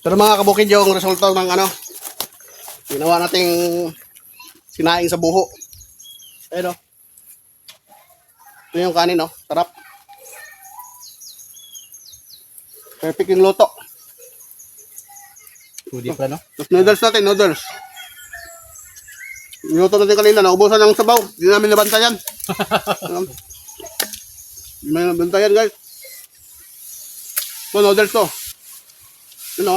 Pero mga kabukid yung resulta ng ano, ginawa nating sinaing sa buho. Ayun o. Ito yung kanin o. Sarap. Perfect yung luto. Pwede pa, no? Tapos noodles natin, noodles. Niluto natin kanina, naubusan ng sabaw. Hindi namin nabantayan. Hindi namin nabantayan, guys. Ito, noodles to. Yun o.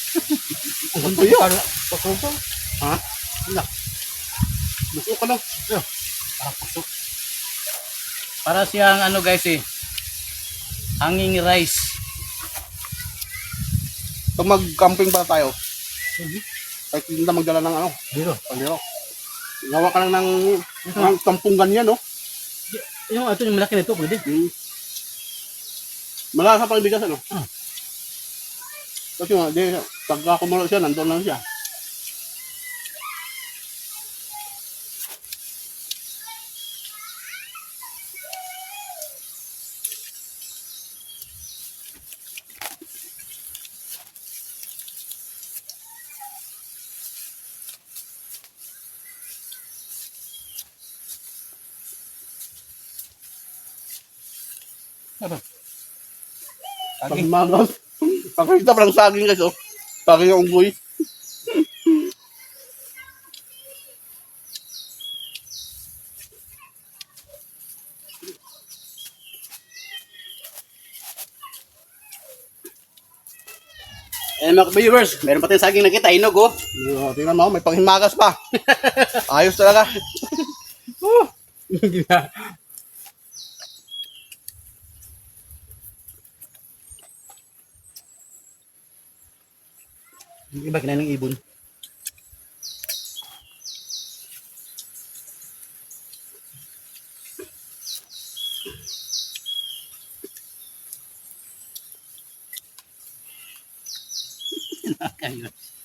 Ang tuyo. Pakuso. Ha? Wala. Gusto ka lang. Parang puso. Para siyang ano guys eh. Hanging rice. Pag mag-camping pa tayo, kahit hindi na magdala ng ano, Dito. paliro. Gawa ka lang ng, ng kampung ganyan, no? Yung ito yung malaki nito pwede. Hmm. Malasa pang bigas, ano? Ah. Kasi nga, di, pagka kumulo siya, nandun lang siya. Ano? Pag Saging. Pakita pa lang saging guys, oh. Yung unggoy. Eh mga viewers, meron pa tayong saging nakita, inog oh. Oh, tingnan mo, may panghimagas pa. Ayos talaga. Oh. Yung iba kinain ng ibon.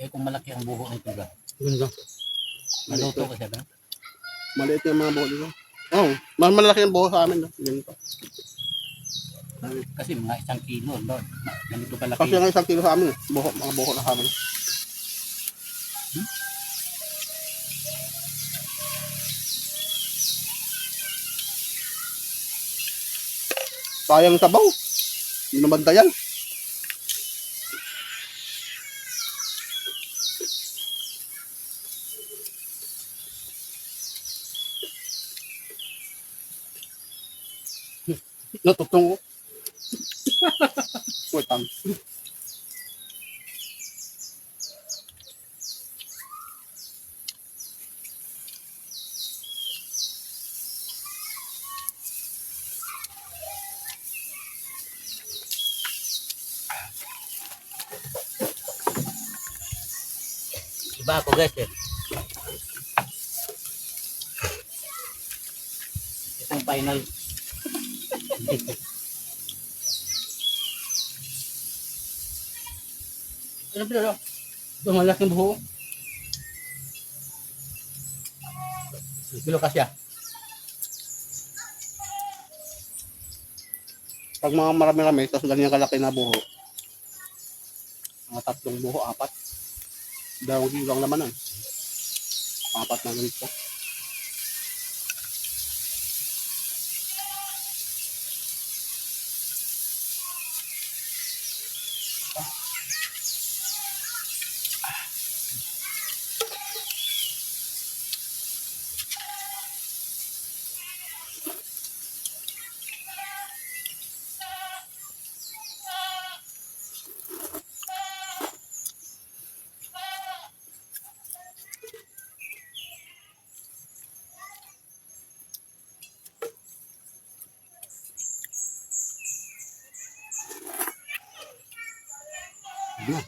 Eh kung malaki ang buho nito ba? Ganda. Maluto ka siya ba? Maliit yung mga buho dito. Oh, mas malaki yung buho sa amin. No? Ganito. Kasi mga isang kilo, Lord. Ganito kalaki. Kasi yung isang kilo sa amin, buho, mga buho na sa amin. Sayang sabaw. Hindi naman tayan. Natutong ko. Wait, um, Iba ako guys eh. Isang final. Ano ba ito? Malaking buho. Kilo ka siya. pag mga marami-rami, tapos ganyan kalaki na buho. Mga tatlong buho, apat. Dalawang kilo lang naman nun. Apat na ganito. Ano?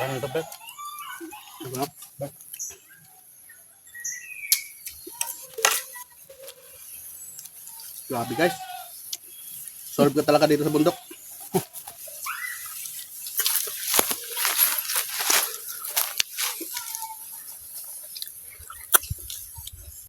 Parang? Grabe guys. Ka talaga dito sa bundok.